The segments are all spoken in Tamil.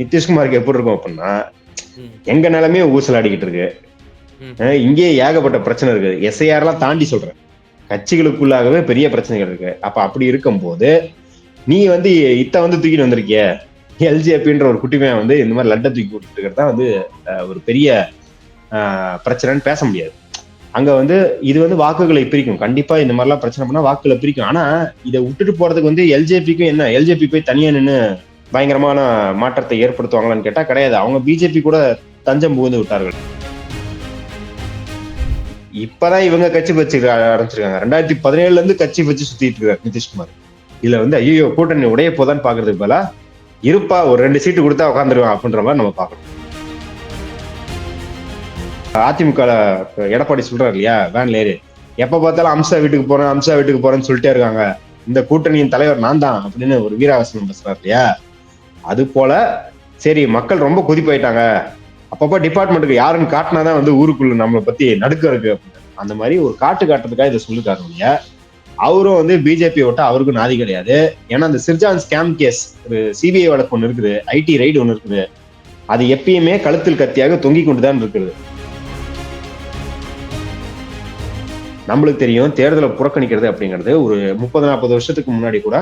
நிதிஷ்குமாருக்கு எப்படி இருக்கும் அப்படின்னா எங்க நிலமே ஊசலாடிக்கிட்டு இருக்கு. ம். இங்கேயே ஏகப்பட்ட பிரச்சனை இருக்கு எஸ்ஐஆர் எல்லாம் தாண்டி சொல்றேன். கட்சிகளுக்குள்ளாகவே பெரிய பிரச்சனைகள் இருக்கு. அப்ப அப்படி இருக்கும்போது நீ வந்து இத்த வந்து தூக்கிட்டு வந்திருக்கிய? எல்ஜேபின்ற ஒரு குட்டிமையா வந்து இந்த மாதிரி லட்டை தூக்கி விட்டுட்டு தான் வந்து ஒரு பெரிய பிரச்சனைன்னு பேச முடியாது. அங்க வந்து இது வந்து வாக்குகளை பிரிக்கும். கண்டிப்பா இந்த மாதிரிலாம் பிரச்சனை பண்ணா வாக்குகளை பிரிக்கும். ஆனா இதை விட்டுட்டு போறதுக்கு வந்து எல்ஜேபிக்கும் என்ன? எல்ஜேபி போய் தனியா நின்னு பயங்கரமான மாற்றத்தை ஏற்படுத்துவாங்களான்னு கேட்டா கிடையாது. அவங்க பிஜேபி கூட தஞ்சம் புகுந்து விட்டார்கள். இப்பதான் இவங்க கட்சி வச்சு ஆரம்பிச்சிருக்காங்க. ரெண்டாயிரத்தி பதினேழுல இருந்து கட்சி வச்சு சுத்திட்டு இருக்காரு நிதிஷ்குமார். இதுல வந்து ஐயோ கூட்டணி உடைய போதான்னு பாக்குறதுக்கு பதிலா இருப்பா ஒரு ரெண்டு சீட்டு கொடுத்தா உட்காந்துருவான் அப்படின்ற மாதிரி நம்ம பார்க்கணும் அதிமுக எடப்பாடி சொல்றாரு இல்லையா வேன்ல ஏறி. எப்ப பார்த்தாலும் அம்சா வீட்டுக்கு போறேன் அம்சா வீட்டுக்கு போறேன்னு சொல்லிட்டே இருக்காங்க. இந்த கூட்டணியின் தலைவர் நான் தான் அப்படின்னு ஒரு வீராவசனம் பேசுறாரு இல்லையா? அது போல சரி மக்கள் ரொம்ப குதிப்பாயிட்டாங்க அப்பப்போ டிபார்ட்மெண்ட்டுக்கு யாருன்னு காட்டினாதான் வந்து ஊருக்குள்ள நம்மளை பத்தி நடுக்க இருக்கு அந்த மாதிரி ஒரு காட்டு காட்டுறதுக்காக இதை சொல்லிருக்காரு இல்லையா அவரும் வந்து பிஜேபி விட்டா அவருக்கும் நாதி கிடையாது. ஏன்னா அந்த சிர்ஜான் ஸ்கேம் கேஸ் ஒரு சிபிஐ வழக்கு ஒன்று இருக்குது ஐடி ரைடு ஒன்று இருக்குது. அது எப்பயுமே கழுத்தில் கத்தியாக தொங்கிக் கொண்டுதான் இருக்குது நம்மளுக்கு தெரியும் தேர்தலை புறக்கணிக்கிறது அப்படிங்கிறது ஒரு முப்பது நாற்பது வருஷத்துக்கு முன்னாடி கூட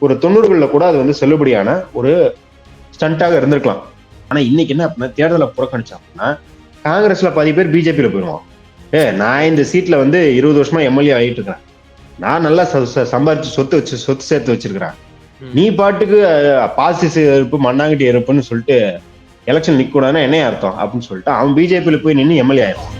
ஒரு தொண்ணூறுகளில் கூட அது வந்து செல்லுபடியான ஒரு ஸ்டண்டாக இருந்திருக்கலாம். ஆனா இன்னைக்கு என்ன அப்படின்னா தேர்தலை புறக்கணிச்சா அப்படின்னா காங்கிரஸ்ல பாதி பேர் பிஜேபியில போயிடுவான் ஏ நான் இந்த சீட்ல வந்து இருபது வருஷமா எம்எல்ஏ ஆகிட்டு இருக்கிறேன். நான் நல்லா ச- சம்பாரிச்சு சொத்து வச்சு சொத்து சேர்த்து வச்சிருக்கிறேன். நீ பாட்டுக்கு பாசிச இருப்பு மண்ணாங்கட்டி இருப்புன்னு சொல்லிட்டு எலெக்ஷன் நிக்கூடாதுன்னா என்ன அர்த்தம் அப்படின்னு சொல்லிட்டு அவன் பிஜேபியில போய் நின்று எம்எல்ஏ ஆயிடும்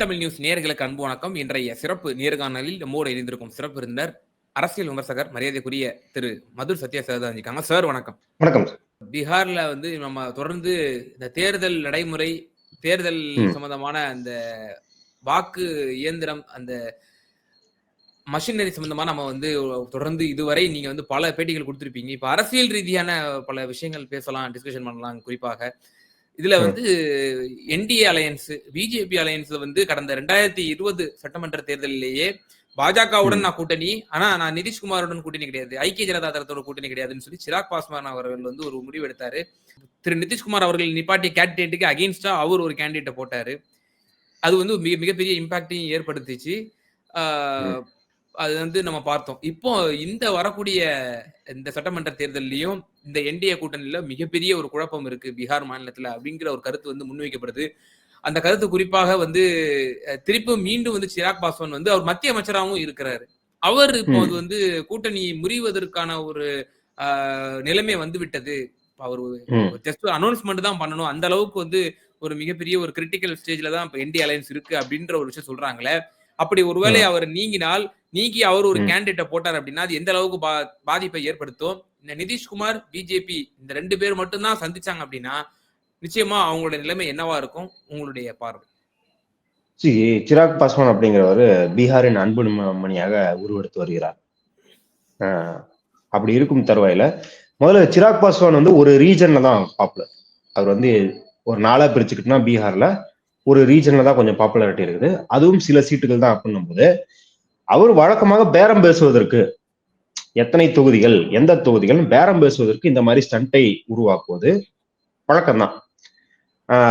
தமிழ் நியூஸ் நேயர்களுக்கு அன்பு வணக்கம். இன்றைய சிறப்பு நேர்காணலில் நம்மோடு இணைந்திருக்கும் சிறப்பு விருந்தினர் அரசியல் விமர்சகர் மரியாதைக்குரிய திரு மதுர் சத்யா சார் இருக்காங்க. சார் வணக்கம். வணக்கம் பீகார்ல வந்து நம்ம தொடர்ந்து இந்த தேர்தல் நடைமுறை தேர்தல். சம்பந்தமான அந்த வாக்கு இயந்திரம் அந்த மஷினரி சம்பந்தமா நம்ம வந்து தொடர்ந்து இதுவரை நீங்க வந்து பல பேட்டிகள் கொடுத்திருப்பீங்க. இப்ப அரசியல் ரீதியான பல விஷயங்கள் பேசலாம் டிஸ்கஷன் பண்ணலாம் குறிப்பாக. இதுல. வந்து என்டிஏ அலையன்ஸ் பிஜேபி அலையன்ஸ்ல வந்து கடந்த ரெண்டாயிரத்தி இருபது சட்டமன்ற தேர்தலிலேயே பாஜகவுடன் நான் கூட்டணி ஆனா நான் நிதிஷ்குமாருடன் கூட்டணி கிடையாது. ஐக்கிய ஜனதா தளத்தோட கூட்டணி கிடையாதுன்னு சொல்லி சிராக் பாஸ்வான் அவர்கள் வந்து ஒரு முடிவு எடுத்தாரு. திரு நிதிஷ்குமார் அவர்கள் நிப்பாட்டிய கேண்டிடேட்டுக்கு அகெயின்ஸ்டா அவர் ஒரு கேண்டிடேட்டை போட்டாரு. அது வந்து மிக மிகப்பெரிய இம்பாக்டையும் ஏற்படுத்திச்சு. அது வந்து நம்ம பார்த்தோம். இப்போ இந்த வரக்கூடிய இந்த சட்டமன்ற தேர்தல்லையும் இந்த என்டிஏ கூட்டணியில மிகப்பெரிய ஒரு குழப்பம் இருக்கு பீகார் மாநிலத்துல அப்படிங்கிற ஒரு கருத்து வந்து முன்வைக்கப்படுது. அந்த கருத்து குறிப்பாக வந்து அஹ், திருப்பும் மீண்டும் வந்து சிராக் பாஸ்வான் வந்து அவர் மத்திய அமைச்சராகவும் இருக்கிறாரு. அவர் இப்போ ம். அது வந்து கூட்டணி முறிவதற்கான ஒரு நிலைமை வந்து விட்டது அவர். ஜஸ்ட் அனௌன்ஸ்மெண்ட் தான் பண்ணணும். அந்த அளவுக்கு வந்து ஒரு மிகப்பெரிய ஒரு கிரிட்டிக்கல் ஸ்டேஜ்ல தான் இப்போ என்டி அலையன்ஸ் இருக்கு அப்படின்ற ஒரு விஷயம் சொல்றாங்களே. அப்படி ஒருவேளை அவர் நீங்கினால் நீங்கி அவர் ஒரு. கேண்டிடேட்டை போட்டார் அப்படின்னா அது எந்த அளவுக்கு பா- பாதிப்பை ஏற்படுத்தும்? இந்த நிதிஷ்குமார் பிஜேபி இந்த ரெண்டு பேர் மட்டும்தான் சந்திச்சாங்க அப்படின்னா நிச்சயமா அவங்களோட நிலைமை என்னவா இருக்கும்? உங்களுடைய பார்வை. சி சிராக் பாஸ்வான் அப்படிங்கிறவர் பீகாரின் அன்பு மணியாக உருவெடுத்து வருகிறார். ஆஹ் அப்படி இருக்கும் தருவாயில முதல்ல சிராக் பாஸ்வான் வந்து ஒரு ரீஜன்ல தான் பாப்புலர் அவர் வந்து ஒரு நாளா பிரிச்சுக்கிட்டோம்னா பீகார்ல ஒரு ரீஜன்ல தான் கொஞ்சம் பாப்புலாரிட்டி இருக்குது. அதுவும் சில சீட்டுகள் தான் அப்படின்னும் போது அவர் வழக்கமாக பேரம் பேசுவதற்கு எத்தனை தொகுதிகள் எந்த தொகுதிகள் பேரம் பேசுவதற்கு இந்த மாதிரி ஸ்டண்டை உருவாக்குவது பழக்கம்தான்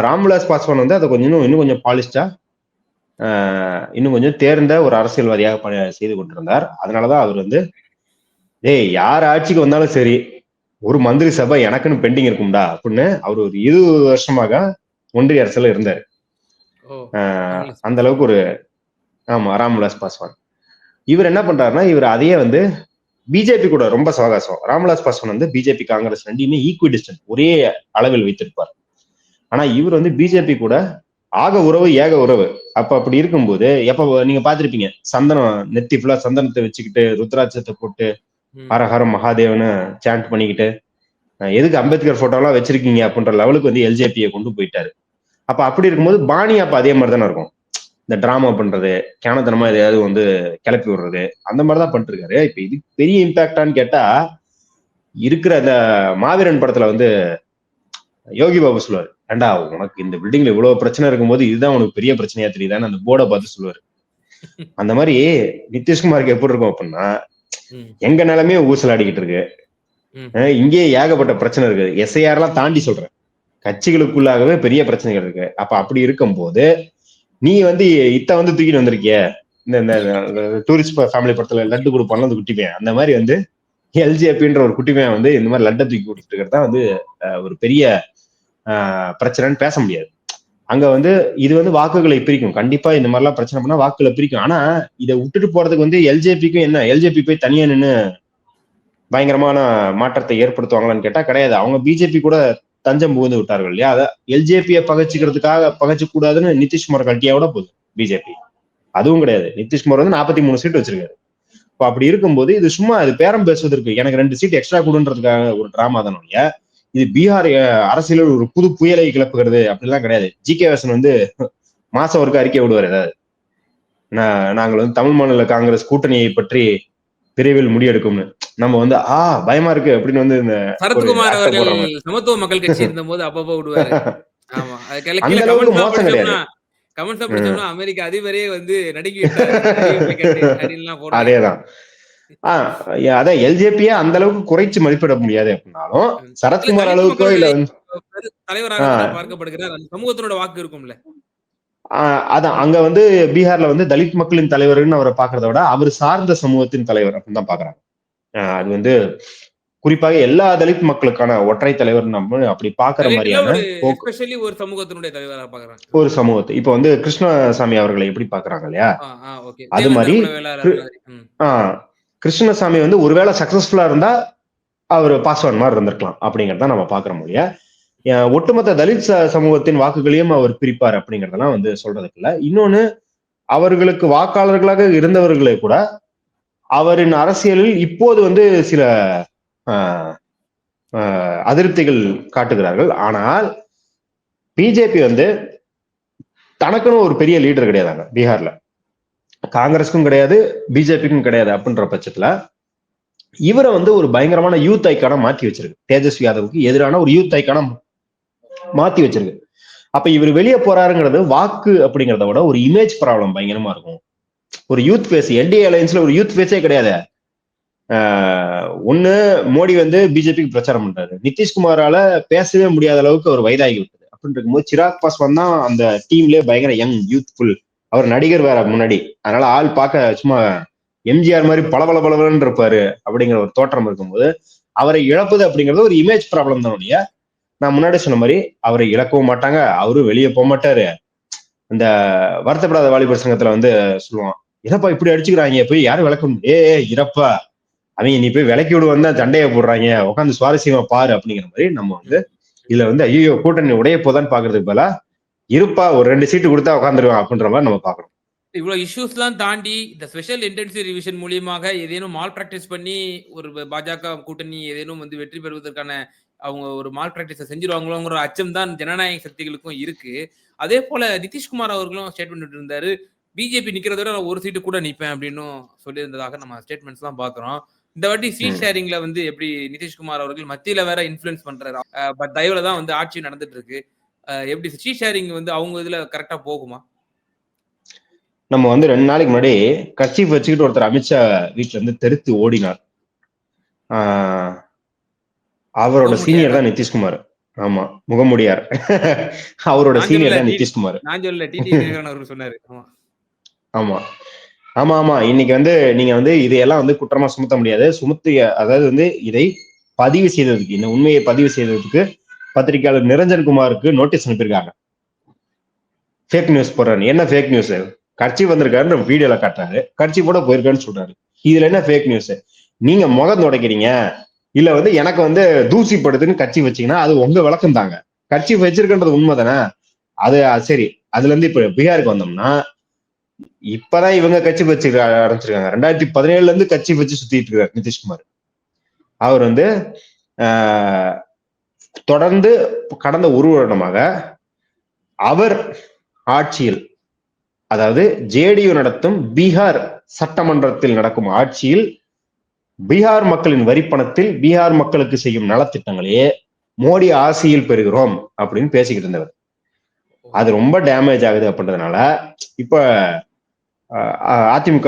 ராம்விலாஸ் பாஸ்வான் வந்து அதை கொஞ்சம் இன்னும் இன்னும் கொஞ்சம் பாலிஷ்டா இன்னும் கொஞ்சம் தேர்ந்த ஒரு அரசியல்வாதியாக பணி செய்து கொண்டிருந்தார். அதனாலதான் அவர் வந்து ஏய் யார் ஆட்சிக்கு வந்தாலும் சரி ஒரு மந்திரி சபை எனக்குன்னு பெண்டிங் இருக்கும்டா அப்படின்னு அவர் ஒரு இருபது வருஷமாக ஒன்றிய அரசுல இருந்தார். அந்த அளவுக்கு ஒரு ஆமா ராம்விலாஸ் பாஸ்வான். இவர் என்ன பண்றாருன்னா இவர் அதையே வந்து பிஜேபி கூட ரொம்ப சவகாசம் ராம்விலாஸ் பாஸ்வான் வந்து பிஜேபி காங்கிரஸ் ரெண்டையுமே ஈக்குவி டிஸ்டன்ட் ஒரே அளவில் வைத்திருப்பார். ஆனா இவர் வந்து பிஜேபி கூட ஆக உறவு ஏக உறவு. அப்ப அப்படி இருக்கும்போது எப்ப நீங்க பாத்திருப்பீங்க சந்தனம் நெத்தி ஃபுல்லா சந்தனத்தை வச்சுக்கிட்டு ருத்ராட்சத்தை போட்டு ம். ஹரஹர மகாதேவனு சாண்ட் பண்ணிக்கிட்டு எதுக்கு அம்பேத்கர் போட்டோலாம் வச்சிருக்கீங்க? அப்படின்ற லெவலுக்கு வந்து எல்ஜேபியை கொண்டு போயிட்டாரு. அப்ப அப்படி இருக்கும்போது பாணி அப்ப அதே மாதிரி தானே இருக்கும். இந்த டிராமா பண்றது கேனத்தனமா எதையாவது வந்து கிளப்பி விடுறது அந்த மாதிரி தான் பண்ணிட்டு இருக்காரு இப்ப இது பெரிய இம்பாக்டான்னு கேட்டா இருக்கிற அந்த மாவீரன் படத்துல வந்து யோகி பாபு சொல்லுவாரு ஏண்டா உனக்கு இந்த பில்டிங்ல இவ்வளவு பிரச்சனை இருக்கும்போது இதுதான் உனக்கு பெரிய பிரச்சனையா தெரியுதான்னு அந்த போர்டை பார்த்து சொல்லுவாரு. அந்த மாதிரி நிதிஷ்குமாருக்கு எப்படி இருக்கும் அப்படின்னா எங்க நிலைமையே ஊசலாடிக்கிட்டு இருக்கு. இங்கேயே ஏகப்பட்ட பிரச்சனை இருக்கு எஸ்ஐஆர் எல்லாம் தாண்டி சொல்றேன். கட்சிகளுக்குள்ளாகவே பெரிய பிரச்சனைகள் இருக்கு. அப்ப அப்படி இருக்கும்போது நீ வந்து இத்த வந்து தூக்கிட்டு வந்திருக்கிய? இந்த இந்த டூரிஸ்ட் ஃபேமிலி படத்துல லட்டு கொடுப்பான்ல அந்த குட்டி பையன். அந்த மாதிரி வந்து எல்ஜேபின்ற ஒரு குட்டி பையன் வந்து இந்த மாதிரி லட்டை தூக்கி கொடுத்துட்டு இருக்கிறது தான் வந்து அஹ், ஒரு பெரிய அஹ், பிரச்சனைன்னு பேச முடியாது. அங்க வந்து இது வந்து வாக்குகளை பிரிக்கும். கண்டிப்பா இந்த மாதிரிலாம் பிரச்சனை பண்ணா வாக்குகளை பிரிக்கும். ஆனா இதை விட்டுட்டு போறதுக்கு வந்து எல்ஜேபிக்கும் என்ன? எல்ஜேபி போய் தனியா நின்னு பயங்கரமான மாற்றத்தை ஏற்படுத்துவாங்களான்னு கேட்டா கிடையாது. அவங்க பிஜேபி கூட தஞ்சம் புகுந்து விட்டார்கள் இல்லையா? அதை எல்ஜேபியை பகச்சிக்கிறதுக்காக பகச்சு கூடாதுன்னு நிதிஷ்குமார் கட்டியாவோட போகுது பிஜேபி அதுவும் கிடையாது. நிதிஷ்குமார் வந்து நாற்பத்தி மூணு சீட் வச்சிருக்காரு. இப்போ அப்படி இருக்கும்போது இது சும்மா இது பேரம் பேசுவதற்கு எனக்கு ரெண்டு சீட் எக்ஸ்ட்ரா கொடுன்றதுக்காக ஒரு டிராமா தானே இது பீகார் அரசியலில் ஒரு புது புயலை கிளப்புகிறது அப்படிலாம் கிடையாது. ஜி கே வாசன் வந்து மாசம் ஒருக்க அறிக்கை விடுவார் ஏதாவது. நாங்கள் வந்து தமிழ் மாநில காங்கிரஸ் கூட்டணியை பற்றி விரைவில் முடிவெடுக்கும்னு நம்ம வந்து ஆ பயமா இருக்கு அப்படின்னு வந்து இந்த சரத்குமார் அவர்கள். சமத்துவ மக்கள் கட்சி இருந்த போது அப்பப்போ விடுவாரு. ஆமா. மோசம் படிச்சோம்னா கமெண்ட்ஸ் படிச்சோம்னா அமெரிக்க அதிபரே வந்து நடுங்கி. அதேதான். ஆஹ் அதான் எல்ஜேபியே அந்த அளவுக்கு குறைச்சு மதிப்பிட முடியாது அப்படின்னாலும் சரத்குமார் அளவுக்கோ இல்ல தலைவராக பார்க்கப்படுகிறார். அந்த சமூகத்தினோட வாக்கு இருக்கும்ல. அதான் அங்க வந்து பீகார்ல வந்து தலித் மக்களின் தலைவர்னு அவரை பாக்குறத விட அவர் சார்ந்த சமூகத்தின் தலைவர் அப்படின்னு தான் பாக்குறாங்க அது வந்து குறிப்பாக எல்லா தலித் மக்களுக்கான ஒற்றை தலைவர் நம்ம அப்படி பாக்குற மாதிரியான ஒரு சமூகத்தினுடைய தலைவராக பாக்குறாங்க ஒரு சமூகத்தை இப்ப வந்து கிருஷ்ணசாமி அவர்களை எப்படி பாக்குறாங்க இல்லையா. அது மாதிரி. ஆஹ் கிருஷ்ணசாமி வந்து ஒருவேளை சக்சஸ்ஃபுல்லா இருந்தா அவர் பாஸ்வான் மாதிரி இருந்திருக்கலாம் அப்படிங்கறத நம்ம பாக்குற முடிய ஒட்டுமொத்த தலித் ச- சமூகத்தின் வாக்குகளையும் அவர் பிரிப்பார் அப்படிங்கறதெல்லாம் வந்து சொல்றதுக்கு இல்ல. இன்னொன்னு அவர்களுக்கு வாக்காளர்களாக இருந்தவர்களே கூட அவரின் அரசியலில் இப்போது வந்து சில ஆஹ், அதிருப்திகள் காட்டுகிறார்கள். ஆனால் பிஜேபி வந்து தனக்குன்னு ஒரு பெரிய லீடர் கிடையாதாங்க பீகார்ல. காங்கிரஸுக்கும் கிடையாது பிஜேபிக்கும் கிடையாது அப்படின்ற பட்சத்துல இவரை வந்து ஒரு பயங்கரமான யூத் ஐக்கான மாற்றி வச்சிருக்கு. தேஜஸ்வி யாதவுக்கு எதிரான ஒரு யூத் ஐக்கான மாத்தி வச்சிருக்கு. அப்ப இவர் வெளியே போறாருங்கிறது வாக்கு அப்படிங்கிறத விட ஒரு இமேஜ் ப்ராப்ளம் பயங்கரமா இருக்கும். ஒரு யூத் ஃபேஸ் என்டிஏ அலையன்ஸ்ல ஒரு யூத் ஃபேஸே கிடையாது. ஆஹ் ஒண்ணு மோடி வந்து பிஜேபிக்கு பிரச்சாரம் பண்றாரு. நிதிஷ்குமாரால பேசவே முடியாத அளவுக்கு அவர் வயதாகி விட்டது. அப்படின்னு இருக்கும்போது சிராக் பாஸ்வான் தான் அந்த டீம்லயே பயங்கர யங் யூத்ஃபுல் அவர் நடிகர் வேற முன்னாடி. அதனால ஆள் பார்க்க சும்மா எம்ஜிஆர் மாதிரி பளபள பளபளன்னு இருப்பாரு அப்படிங்கிற ஒரு தோற்றம் இருக்கும்போது அவரை இழப்பது அப்படிங்கிறது ஒரு இமேஜ் ப்ராப்ளம் தான் உடைய நான் முன்னாடி சொன்ன மாதிரி அவரை இழக்கவும் மாட்டாங்க அவரும் வெளியே போக மாட்டாரு. இந்த வருத்தப்படாத வாலிபர் சங்கத்துல வந்து சொல்லுவான் இறப்பா இப்படி அடிச்சுக்கிறாங்க? போய் யாரும் விளக்க முடியே ஏ இறப்பா அவங்க நீ போய் விளக்கி விடுவோம் தான் சண்டையை போடுறாங்க. உட்காந்து சுவாரஸ்யமா பாரு அப்படிங்கிற மாதிரி நம்ம வந்து இதுல வந்து ஐயோ கூட்டணி உடைய போதான்னு பாக்குறதுக்கு பதிலா இருப்பா ஒரு ரெண்டு சீட்டு கொடுத்தா உட்காந்துருவான் அப்படின்ற மாதிரி நம்ம பாக்குறோம். இவ்வளவு இஷ்யூஸ்லாம் தாண்டி இந்த ஸ்பெஷல் இன்டென்சிவ் ரிவிஷன் மூலியமாக ஏதேனும் மால் பிராக்டிஸ் பண்ணி ஒரு பாஜக கூட்டணி ஏதேனும் வந்து வெற்றி பெறுவதற்கான அவங்க ஒரு மால் பிராக்டிஸை செஞ்சிருவாங்களோங்கிற அச்சம் தான் ஜனநாயக சக்திகளுக்கும் இருக்கு. அதே போல நிதிஷ்குமார் அவர்களும் ஸ்டேட்மெண்ட் இருந்தாரு பிஜேபி நிக்கிறத விட நான் ஒரு சீட்டு கூட நிப்பேன் அப்படின்னு சொல்லியிருந்ததாக நம்ம ஸ்டேட்மெண்ட்ஸ் தான் பாக்குறோம் இந்த வாட்டி சீட். ஷேரிங்ல வந்து எப்படி நிதிஷ்குமார் அவர்கள் மத்தியில வேற இன்ஃபுளுன்ஸ் பண்றாரு? பட் தயவுல தான் வந்து ஆட்சி நடந்துட்டு இருக்கு எப்படி சீட் ஷேரிங் வந்து அவங்க இதுல கரெக்டா போகுமா? நம்ம வந்து ரெண்டு நாளைக்கு முன்னாடி கட்சி வச்சுக்கிட்டு ஒருத்தர் அமித்ஷா வீட்டுல இருந்து தெருத்து ஓடினார். அவரோட? சீனியர் தான் நிதிஷ்குமார். ஆமா முகமுடியார். அவரோட சீனியர் தான் நிதிஷ்குமார். நான் சொல்லல சொன்னாரு. ஆமா. ஆமா. ஆமா ஆமா. இன்னைக்கு வந்து நீங்க வந்து இதையெல்லாம் வந்து குற்றமா சுமத்த முடியாது. சுமத்திய அதாவது வந்து இதை பதிவு செய்ததுக்கு இந்த உண்மையை பதிவு செய்ததுக்கு பத்திரிகையாளர் நிரஞ்சன் குமாருக்கு நோட்டீஸ் அனுப்பியிருக்காங்க. ஃபேக் நியூஸ் போடுறாரு. என்ன ஃபேக் நியூஸ் கட்சி வந்திருக்காருன்னு வீடியோல காட்டுறாரு. கட்சி கூட போயிருக்காருன்னு சொல்றாரு. இதுல என்ன ஃபேக் நியூஸ் நீங்க முகம் துடைக்கிறீங்க. இல்ல வந்து எனக்கு வந்து தூசி படுதுன்னு கட்சி வச்சீங்கன்னா அது உங்க விளக்கம் தாங்க கட்சி வச்சிருக்கின்றது உண்மை தானே அது சரி. அதுல இருந்து இப்ப பீகாருக்கு வந்தோம்னா இப்பதான் இவங்க கட்சி வச்சு ஆரம்பிச்சிருக்காங்க. ரெண்டாயிரத்தி பதினேழுல இருந்து கட்சி வச்சு சுத்திட்டு இருக்காரு நிதிஷ்குமார். அவர் வந்து ஆஹ், தொடர்ந்து கடந்த ஒரு வருடமாக அவர் ஆட்சியில் அதாவது ஜேடியு நடத்தும் பீகார் சட்டமன்றத்தில் நடக்கும் ஆட்சியில் பீகார் மக்களின் வரிப்பணத்தில் பீகார் மக்களுக்கு செய்யும் நலத்திட்டங்களையே மோடி ஆசியில் பெறுகிறோம் அப்படின்னு பேசிக்கிட்டு இருந்தவர். அது ரொம்ப டேமேஜ் ஆகுது அப்படின்றதுனால இப்ப அதிமுக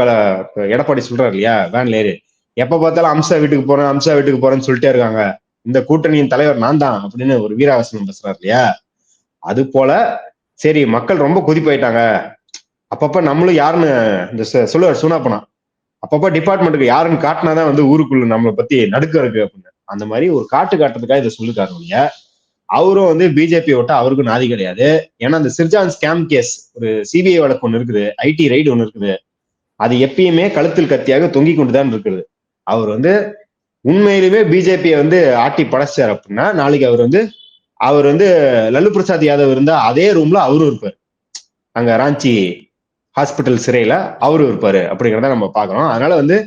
எடப்பாடி சொல்றாரு இல்லையா வேன்ல ஏறி எப்ப பார்த்தாலும் அம்சா வீட்டுக்கு போறேன் அம்சா வீட்டுக்கு போறேன்னு சொல்லிட்டே இருக்காங்க. இந்த கூட்டணியின் தலைவர் நான் தான் அப்படின்னு ஒரு வீராவசனம் பேசுறாரு இல்லையா? அது போல சரி மக்கள் ரொம்ப குதிப்பாயிட்டாங்க. அப்பப்ப நம்மளும் யாருன்னு இந்த சொ- சொல்லுவார் சுனாப்பனா அப்பப்போ டிபார்ட்மெண்ட்டுக்கு யாருன்னு காட்டினாதான் வந்து ஊருக்குள்ள நம்மளை பத்தி நடுக்க இருக்கு அப்படின்னு. அந்த மாதிரி ஒரு காட்டு காட்டுறதுக்காக இதை சொல்லிருக்காரு இல்லையா அவரும் வந்து பிஜேபி ஓட்ட அவருக்கும் நாதி கிடையாது. ஏன்னா அந்த சிர்ஜான் ஸ்கேம் கேஸ் ஒரு சிபிஐ வழக்கு ஒன்று இருக்குது. ஐடி ரைடு ஒன்று இருக்குது. அது எப்பயுமே கழுத்தில் கத்தியாக தொங்கிக் கொண்டுதான் இருக்குது. அவர் வந்து உண்மையிலுமே பிஜேபியை வந்து ஆட்டி படைச்சார் அப்படின்னா நாளைக்கு அவர் வந்து அவர் வந்து லல்லு பிரசாத் யாதவ் இருந்தா அதே ரூம்ல அவரும் இருப்பார். அங்க ராஞ்சி ஹாஸ்பிட்டல் சிறையில அவரும் இருப்பாரு அப்படிங்கிறத நம்ம பார்க்கறோம். அதனால வந்து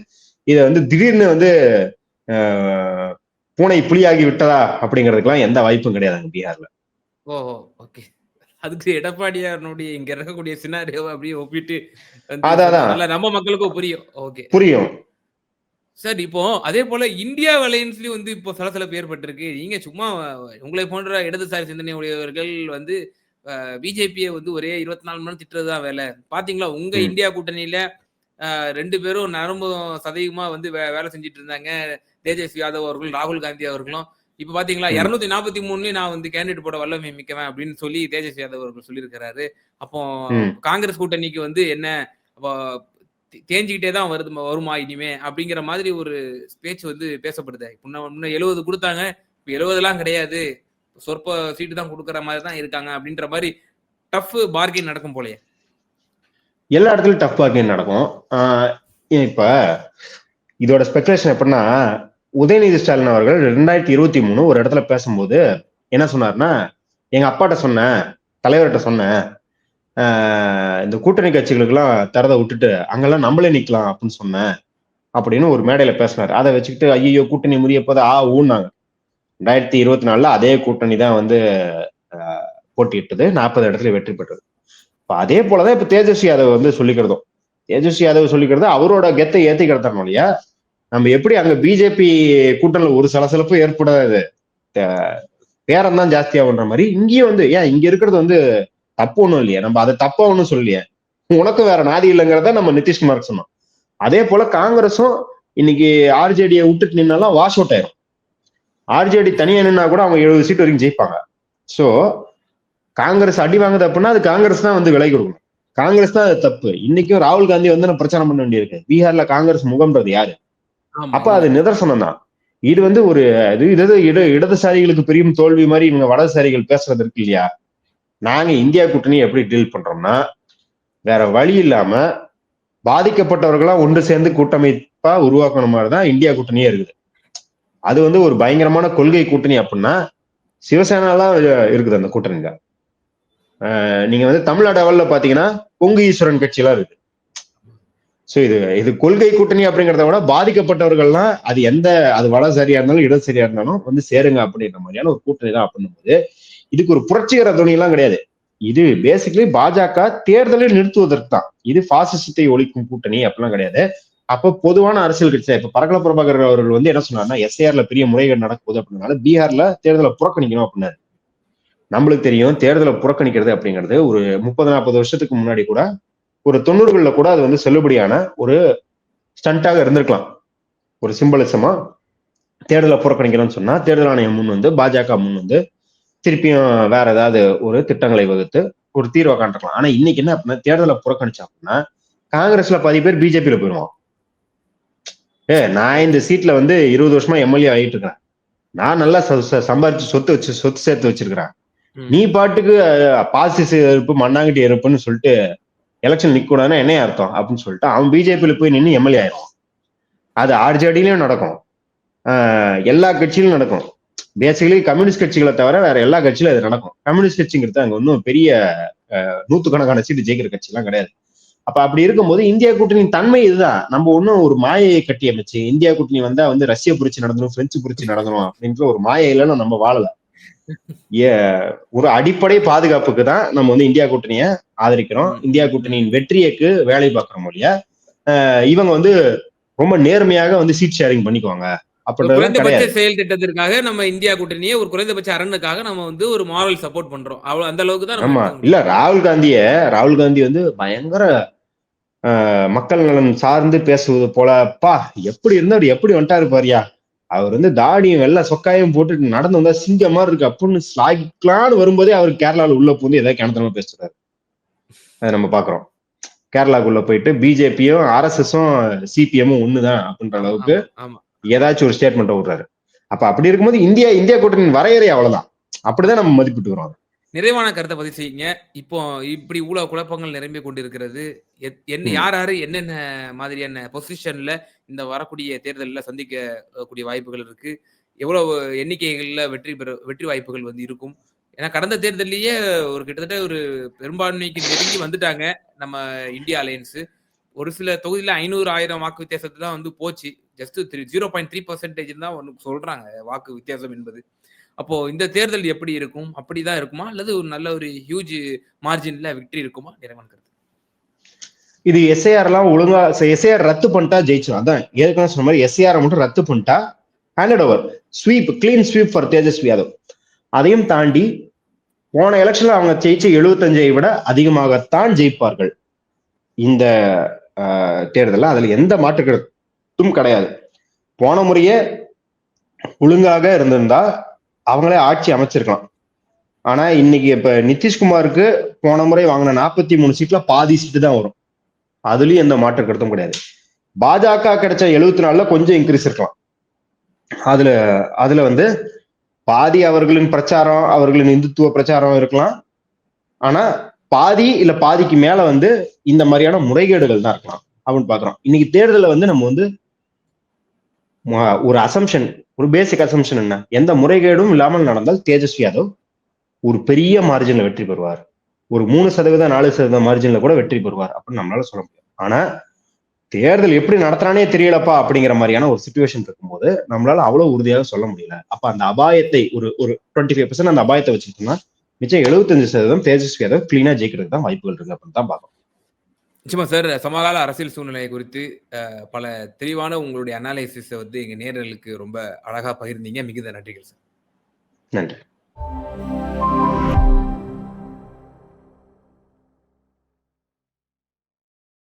இதை வந்து திடீர்னு வந்து பூனை புலியாகி விட்டதா அப்படிங்கிறதுக்கெல்லாம் எந்த வாய்ப்பும் கிடையாது அங்க பீகார்ல. ஓஹோ ஓகே அதுக்கு எடப்பாடியாருடைய இங்க இருக்கக்கூடிய சினாரியோவை அப்படியே ஒப்பிட்டு அதான், நம்ம மக்களுக்கும் புரியும். ஓகே புரியும். சார் இப்போ அதே போல இந்தியா அலையன்ஸ்லயும் வந்து இப்போ சலசலப்பு ஏற்பட்டிருக்கு நீங்க சும்மா உங்களை போன்ற இடதுசாரி சிந்தனை உடையவர்கள் வந்து பிஜேபியை வந்து ஒரே இருபத்தி நாலு மணி நேரம் திட்டுறதுதான் வேலை. பாத்தீங்களா? உங்க. இந்தியா கூட்டணியில ரெண்டு பேரும் நரம்பு சதவீதமா வந்து வே- வேலை செஞ்சுட்டு இருந்தாங்க. தேஜஸ்வி யாதவ் அவர்களும் ராகுல் காந்தி அவர்களும். இப்ப பாத்தீங்களா. இருநூத்தி நாற்பத்தி மூணுலயும் நான் வந்து கேண்டிடேட் போட வல்லமை மிக்கவன் அப்படின்னு சொல்லி தேஜஸ்வி யாதவ் அவர்கள் சொல்லியிருக்கிறாரு. அப்போ. காங்கிரஸ் கூட்டணிக்கு வந்து என்ன அப்போ தேஞ்சிக்கிட்டே தான் வருது வருமா இனிமே அப்படிங்கிற மாதிரி ஒரு பேச்சு வந்து பேசப்படுது. முன்ன முன்ன எழுபது கொடுத்தாங்க இப்ப எழுபதுலாம் கிடையாது. சொற்ப சீட்டு தான் கொடுக்குற மாதிரி தான் இருக்காங்க அப்படின்ற மாதிரி டஃப் பார்கெயின் நடக்கும் போலயே. எல்லா இடத்துலயும் டஃப் பார்கெயின் நடக்கும். இப்ப இதோட ஸ்பெகுலேஷன் எப்படின்னா உதயநிதி ஸ்டாலின் அவர்கள் ரெண்டாயிரத்தி இருபத்தி மூணு ஒரு இடத்துல பேசும்போது என்ன சொன்னார்னா எங்க அப்பாட்ட சொன்னேன் தலைவர்கிட்ட சொன்னேன் இந்த கூட்டணி கட்சிகளுக்கெல்லாம் தரதை விட்டுட்டு அங்கெல்லாம் நம்மளே நிக்கலாம் அப்படின்னு சொன்னேன் அப்படின்னு ஒரு மேடையில பேசினார். அதை வச்சுக்கிட்டு ஐயோ கூட்டணி முறிய போது ஆ ஊன்னாங்க. ரெண்டாயிரத்தி இருபத்தி நாலுல அதே கூட்டணி தான் வந்து போட்டியிட்டது. நாற்பது இடத்துல வெற்றி பெற்றது. இப்ப அதே போலதான் இப்ப தேஜஸ்வி யாதவ் வந்து சொல்லிக்கிறதும். தேஜஸ்வி யாதவ் சொல்லிக்கிறது அவரோட கெத்தை ஏத்திக்கிறதானோ இல்லையா? நம்ம எப்படி அங்க பிஜேபி கூட்டணியில் ஒரு சலசலப்பு ஏற்படாது? பேரம் தான் ஜாஸ்தியாகுன்ற மாதிரி. இங்கேயும் வந்து ஏன் இங்க இருக்கிறது வந்து தப்பு ஒன்றும் இல்லையா? நம்ம அதை தப்பா ஒன்றும் சொல்லலையே? உனக்கு வேற நாதி இல்லைங்கிறத நம்ம நிதிஷ்குமார் சொன்னோம் அதே போல காங்கிரஸும் இன்னைக்கு ஆர்ஜேடியை விட்டுட்டு நின்னாலும் வாஷ் அவுட் ஆயிரும். ஆர்ஜேடி தனியா நின்னா கூட அவங்க எழுபது சீட் வரைக்கும் ஜெயிப்பாங்க. சோ காங்கிரஸ் அடி வாங்குது அப்படின்னா அது காங்கிரஸ் தான் வந்து விலை கொடுக்கணும். காங்கிரஸ் தான் அது தப்பு. இன்னைக்கும் ராகுல் காந்தி வந்து நான் பிரச்சாரம் பண்ண வேண்டியிருக்கு. பீகார்ல காங்கிரஸ் முகம்ன்றது யாரு. அப்ப அது நிதர்சனம் தான். இது வந்து ஒரு இது இது இட இடதுசாரிகளுக்கு பெரியும் தோல்வி மாதிரி இவங்க வலதுசாரிகள் பேசுறது இருக்கு இல்லையா? நாங்க இந்தியா கூட்டணி எப்படி டீல் பண்றோம்னா வேற வழி இல்லாம பாதிக்கப்பட்டவர்களா ஒன்று சேர்ந்து கூட்டமைப்பா உருவாக்கணும் மாதிரி தான் இந்தியா கூட்டணியே இருக்குது. அது வந்து ஒரு பயங்கரமான கொள்கை கூட்டணி அப்படின்னா சிவசேனாலாம் இருக்குது அந்த கூட்டணியில ஆஹ் நீங்க வந்து தமிழ்நாடு லெவல்ல பாத்தீங்கன்னா பொங்கு ஈஸ்வரன் கட்சியெல்லாம் இருக்கு சோ இது இது கொள்கை கூட்டணி அப்படிங்கிறத விட பாதிக்கப்பட்டவர்கள்லாம் அது எந்த அது வலதுசாரியா இருந்தாலும் இடம் சரியா இருந்தாலும் வந்து சேருங்க அப்படின்ற மாதிரியான ஒரு கூட்டணி தான் அப்படின்னும்போது இதுக்கு ஒரு புரட்சிகர துணி எல்லாம் கிடையாது. இது பேசிக்கலி பாஜக தேர்தலை நிறுத்துவதற்கு தான் இது பாசிசத்தை ஒழிக்கும் கூட்டணி அப்படிலாம் கிடையாது. அப்ப பொதுவான அரசியல் கட்சி இப்ப பரகல பிரபாகர் அவர்கள் வந்து என்ன சொன்னார்னா எஸ்ஐஆர்ல பெரிய முறைகேடு நடக்குது அப்படின்னால பீகார்ல தேர்தலை புறக்கணிக்கணும் அப்படின்னாரு. நம்மளுக்கு தெரியும் தேர்தலை புறக்கணிக்கிறது அப்படிங்கிறது ஒரு முப்பது நாற்பது வருஷத்துக்கு முன்னாடி கூட ஒரு தொண்ணூறுகள்ல கூட அது வந்து செல்லுபடியான ஒரு ஸ்டண்டாக இருந்திருக்கலாம். ஒரு சிம்பலிசமா தேர்தலை புறக்கணிக்கணும்னு சொன்னா தேர்தல் ஆணையம் முன் வந்து பாஜக முன் வந்து திருப்பியும் வேற ஏதாவது ஒரு திட்டங்களை வகுத்து ஒரு தீர்வை காண்டிருக்கலாம் ஆனா இன்னைக்கு என்ன அப்படின்னா தேர்தலை புறக்கணிச்சா அப்படின்னா காங்கிரஸ்ல பாதி பேர் பிஜேபியில போயிருவான் ஏ நான் இந்த சீட்ல வந்து இருபது வருஷமா எம்எல்ஏ ஆகிட்டு இருக்கிறேன். நான் நல்லா சம்பாரிச்சு சொத்து வச்சு சொத்து சேர்த்து வச்சிருக்கிறேன். நீ பாட்டுக்கு பாசிச இருப்பு மண்ணாங்கட்டி இருப்புன்னு சொல்லிட்டு எலெக்ஷன் நிக்கூடாதுன்னா என்ன அர்த்தம் அப்படின்னு சொல்லிட்டு அவன் பிஜேபியில போய் நின்று எம்எல்ஏ ஆயிடுவான் அது ஆர்ஜேடியிலயும் நடக்கும். எல்லா கட்சியிலும் நடக்கும். பேசிக்கலி கம்யூனிஸ்ட் கட்சிகளை தவிர வேற எல்லா கட்சியிலும் இது நடக்கும். கம்யூனிஸ்ட் கட்சிங்கிறது அங்க ஒன்றும் பெரிய நூத்துக்கணக்கான சீட்டு ஜெயிக்கிற கட்சிலாம் கிடையாது. அப்ப அப்படி இருக்கும்போது இந்தியா கூட்டணியின் தன்மை இதுதான். நம்ம ஒன்றும் ஒரு மாயையை கட்டி அமைச்சு இந்தியா கூட்டணி வந்தா வந்து ரஷ்ய புரிச்சு நடந்துடும் பிரெஞ்சு புரிச்சு நடந்துடும் அப்படின்ற ஒரு மாயையில நம்ம வாழல. ஏ ஒரு அடிப்படை பாதுகாப்புக்கு தான் நம்ம வந்து இந்தியா கூட்டணியை ஆதரிக்கிறோம். இந்தியா கூட்டணியின் வெற்றியக்கு வேலை பார்க்கிறோம் இல்லையா? ஆஹ் இவங்க வந்து ரொம்ப நேர்மையாக வந்து சீட் ஷேரிங் பண்ணிக்குவாங்க. குறைந்தபட்ச செயல் திட்டத்திற்காக நம்ம இந்தியா கூட்டணியை ஒரு குறைந்தபட்ச அரணுக்காக நம்ம வந்து ஒரு மாரல் சப்போர்ட் பண்றோம். அவ்வளவு அந்த அளவுக்கு தான் ஆமா. இல்ல ராகுல் காந்திய ராகுல் காந்தி வந்து பயங்கர மக்கள் நலன் சார்ந்து பேசுவது போல அப்பா எப்படி இருந்தாரு எப்படி வந்துட்டாரு பாரியா? அவர் வந்து தாடியும் வெள்ளை சொக்காயும் போட்டு நடந்து வந்தா சிங்க மாதிரி இருக்கு. அப்படின்னு ஸ்லாய்க்கலான்னு வரும்போதே அவர் கேரளால உள்ள பூந்து ஏதாவது கிணத்தனமா பேசுறாரு. அதை நம்ம பாக்குறோம். கேரளாக்குள்ள போயிட்டு பிஜேபியும் ஆர்எஸ்எஸும் சிபிஎம்மும் ஒண்ணுதான் அப்படின்ற அளவுக்கு ஆமா. ஏதாச்சும் ஒரு ஸ்டேட்மெண்ட் விடுறாரு. அப்ப அப்படி இருக்கும்போது இந்தியா இந்தியா கூட்டணியின் வரையறை அவ்வளவுதான். அப்படிதான் நம்ம மதிப்பிட்டு வரோம் நிறைவான கருத்தை பதிவு செய்யுங்க. இப்போ இப்படி ஊழ குழப்பங்கள் நிரம்பி கொண்டிருக்கிறது. என்ன. யார் யாரு என்னென்ன மாதிரியான பொசிஷன்ல இந்த வரக்கூடிய தேர்தலில் சந்திக்க அஹ், கூடிய வாய்ப்புகள் இருக்கு? எவ்வளவு எண்ணிக்கைகள்ல வெற்றி பெற வெற்றி வாய்ப்புகள் வந்து இருக்கும்? ஏன்னா கடந்த தேர்தலையே ஒரு கிட்டத்தட்ட ஒரு பெரும்பான்மைக்கு நெருங்கி வந்துட்டாங்க நம்ம இந்தியா அலையன்ஸ். ஒரு சில தொகுதியில ஐநூறு ஆயிரம் வாக்கு வித்தியாசத்துல தான் வந்து போச்சு. Just three zero point three percentage தான் ஒன்று சொல்றாங்க வாக்கு வித்தியாசம் என்பது. அப்போ இந்த தேர்தல் எப்படி இருக்கும்? அப்படிதான் இருக்குமா? அல்லது ஒரு நல்ல ஒரு ஹியூஜ் மார்ஜின்ல விக்டரி இருக்குமா? நிறைவான இது எஸ்ஐஆர் எல்லாம் ஒழுங்கா எஸ்ஐஆர் ரத்து பண்ணிட்டா ஜெயிச்சிடும் அதான் ஏற்கனவே சொன்ன மாதிரி எஸ்ஐஆர் மட்டும் ரத்து பண்ணிட்டா handed over sweep clean sweep for Tejashwi Yadav அதையும் தாண்டி போன எலெக்ஷன்ல அவங்க ஜெயிச்ச எழுபத்தஞ்சை விட அதிகமாகத்தான் ஜெயிப்பார்கள். இந்த தேர்தலில். அதுல எந்த மாற்று கருத்தும் கிடையாது. போன முறையே ஒழுங்காக இருந்திருந்தா அவங்களே ஆட்சி அமைச்சிருக்கலாம். ஆனா இன்னைக்கு இப்ப நிதிஷ்குமாருக்கு போன முறை வாங்கின நாற்பத்தி மூணு சீட்ல பாதி சீட்டு தான் வரும். அதுலயும் எந்த மாற்று கருத்தும் கிடையாது. பாஜக கிடைச்ச எழுபத்தி நாலுல கொஞ்சம் இன்க்ரீஸ் இருக்கலாம். அதுல அதுல வந்து பாதி அவர்களின் பிரச்சாரம் அவர்களின் இந்துத்துவ பிரச்சாரம் இருக்கலாம். ஆனா பாதி இல்ல பாதிக்கு மேல வந்து இந்த மாதிரியான முறைகேடுகள் தான் இருக்கலாம். அப்படின்னு பாக்குறோம் இன்னைக்கு தேர்தலில் வந்து நம்ம வந்து ஒரு அசம்ஷன் ஒரு பேசிக் அசம்ஷன் என்ன? எந்த முறைகேடும் இல்லாமல் நடந்தால் தேஜஸ்வி யாதவ் ஒரு பெரிய மார்ஜின்ல வெற்றி பெறுவார். ஒரு மூணு சதவீதம் நாலு சதவீதம் மார்ஜின்ல கூட வெற்றி பெறுவார் அப்படின்னு நம்மளால சொல்ல முடியும். ஆனா தேர்தல் எப்படி நடத்துறானே தெரியலப்பா அப்படிங்கிற மாதிரியான ஒரு சுச்சுவேஷன் இருக்கும்போது நம்மளால அவ்வளவு உறுதியாக சொல்ல முடியல. அப்ப அந்த அபாயத்தை ஒரு ஒரு டுவெண்ட்டி ஃபைவ் பர்சன்ட் அந்த அபாயத்தை வச்சுக்கிட்டோம்னா மிச்சம் எழுபத்தஞ்சு சதவீதம் தேஜஸ்வி யாதவ் கிளீனா ஜெயிக்கிறதுக்கு தான் வாய்ப்புகள் இருக்கு அப்படின்னு தான் பார்க்கணும். நிச்சயமா சார் சமகால அரசியல் சூழ்நிலை குறித்து பல தெளிவான உங்களுடைய அனாலிசிஸை வந்து எங்க நேரலுக்கு ரொம்ப அழகா பகிர்ந்தீங்க. மிகுந்த நன்றிகள் சார். நன்றி.